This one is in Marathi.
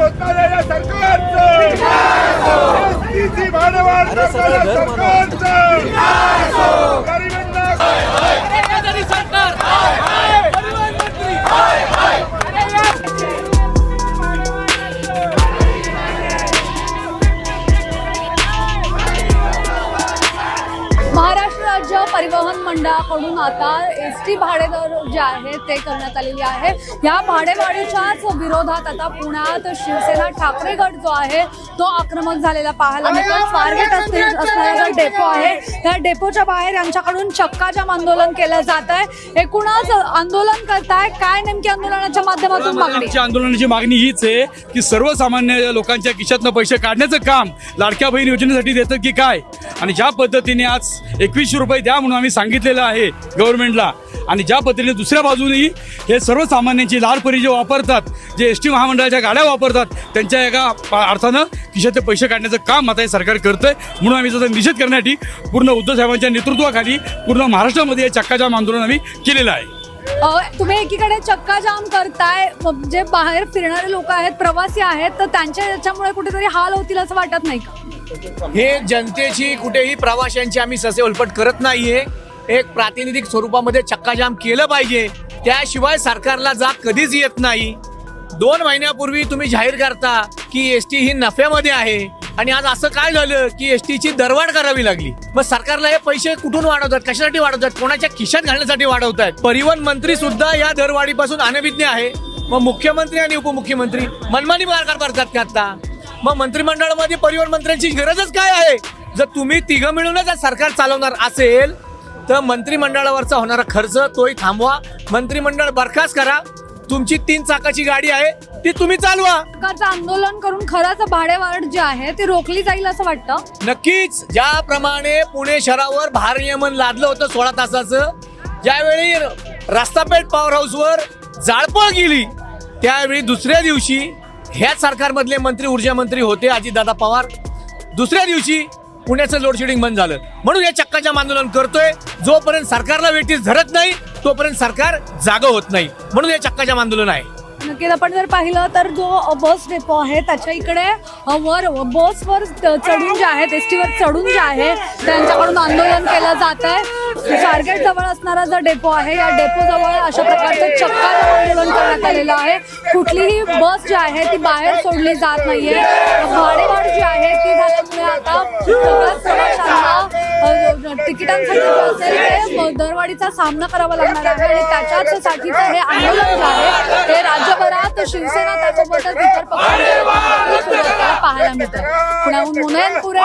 घोटाळलेल्या सरकारचं. करणाऱ्या सरकारचं. परिवहन मंडळाकडून आता एस टी भाडेदर जे आहे ते करण्यात आलेली आहे. या भाडेवाढीच्याच विरोधात आता पुण्यात शिवसेना ठाकरे गट जो आहे तो आक्रमक झालेला पाहायला मिळतो स्वारगेट असणारा जो डेपो आहे त्या डेपोच्या बाहेर यांच्याकडून चक्काजाम आंदोलन केलं जात आहे एकूणच आंदोलन करताय. काय नेमकी आंदोलनाच्या माध्यमातून मागणी? आंदोलनाची मागणी हीच आहे की सर्वसामान्य लोकांच्या खिशातनं पैसे काढण्याचं काम लाडक्या बहीण योजनेसाठी देतं की काय? आणि ज्या पद्धतीने आज एकवीसशे रुपये द्या म्हणून आम्ही सांगितलेलं आहे गव्हर्नमेंटला. आणि ज्या पद्धतीने दुसऱ्या बाजूनेही हे सर्वसामान्यांची लालपरी जे वापरतात जे एस टी महामंडळाच्या गाड्या वापरतात त्यांच्या एका अर्थानं खिशातले पैसे काढण्याचं काम आता हे सरकार करतंय. म्हणून आम्ही त्याचा निषेध करण्यासाठी पूर्ण उद्धव साहेबांच्या नेतृत्वाखाली पूर्ण महाराष्ट्रामध्ये हे चक्काजाम आंदोलन आम्ही केलेलं आहे. तुम्ही एकीकडे चक्का जाम करताय जे बाहेर फिरणारे लोक आहेत प्रवासी आहेत तर त्यांच्या याच्यामुळे कुठेतरी हाल होतील असं वाटत नाही का? हे जनतेची कुठेही प्रवाशांची आम्ही ससे उलपट करत नाहीये. एक प्रातिनिधिक स्वरूपामध्ये चक्काजाम केलं पाहिजे. त्याशिवाय सरकारला जाग कधीच येत नाही. दोन महिन्यापूर्वी तुम्ही जाहीर करता की एस टी ही नफ्यामध्ये आहे. आणि आज असं काय झालं की एस टीची दरवाढ करावी लागली. मग सरकारला हे पैसे कुठून वाढवतात कशासाठी वाढवतात कोणाच्या खिशात घालण्यासाठी वाढवतात? परिवहन मंत्री सुद्धा या दरवाढीपासून अनभिज्ञ आहे. मग मुख्यमंत्री आणि उपमुख्यमंत्री मनमानी कारभार करतात का आता? मग मंत्रिमंडळामध्ये परिवहन मंत्र्यांची गरजच काय आहे? जर तुम्ही तिघं मिळूनच सरकार चालवणार असेल तर मंत्रिमंडळावरचा होणारा खर्च तोही थांबवा. मंत्रिमंडळ बरखास्त करा. तुमची तीन चाकाची गाडी आहे ती तुम्ही चालवा. सरकारचं आंदोलन करून खरंच भाडेवाढ जी आहे ती रोखली जाईल असं वाटतं? नक्कीच ज्याप्रमाणे पुणे शहरावर भारनियमन लादलं होतं सोळा तासाचं ज्यावेळी रस्तापेठ पॉवर हाऊसवर जाळपोळ गेली त्यावेळी दुसऱ्या दिवशी ह्याच सरकारमधले मंत्री ऊर्जा मंत्री होते अजितदादा पवार. दुसऱ्या दिवशी पुण्याचं लोडशेडिंग बंद झालं. म्हणून या चक्काजाम आंदोलन करतोय. जोपर्यंत सरकारला वेटीस धरत नाही तोपर्यंत सरकार जाग होत नाही. म्हणून हे चक्काजाम आंदोलन आहे. नक्कीच आपण जर पाहिलं तर जो बस डेपो आहे त्याच्या इकडे वर बसवर चढून जे आहे एस टीवर चढून जे आहे त्यांच्याकडून आंदोलन केलं जात आहे. स्वारगेट जवळ असणारा जो डेपो आहे या डेपो जवळ अशा प्रकारचं चक्का आंदोलन करण्यात आलेलं आहे. कुठलीही बस जी आहे ती बाहेर सोडली जात नाहीये. भाडेवाढ जी आहे ती झाल्यामुळे आता सगळ्याच प्रवाशांना तिकिटांसाठी असेल ते दरवाढीचा सामना करावा लागणार आहे आणि त्याच्याच साठीचं हे आंदोलन जे आहे शिवसेना त्याच्याबरोबर इतर पक्ष पाहायला मिळतात पुण्याहून मुनयनपुरे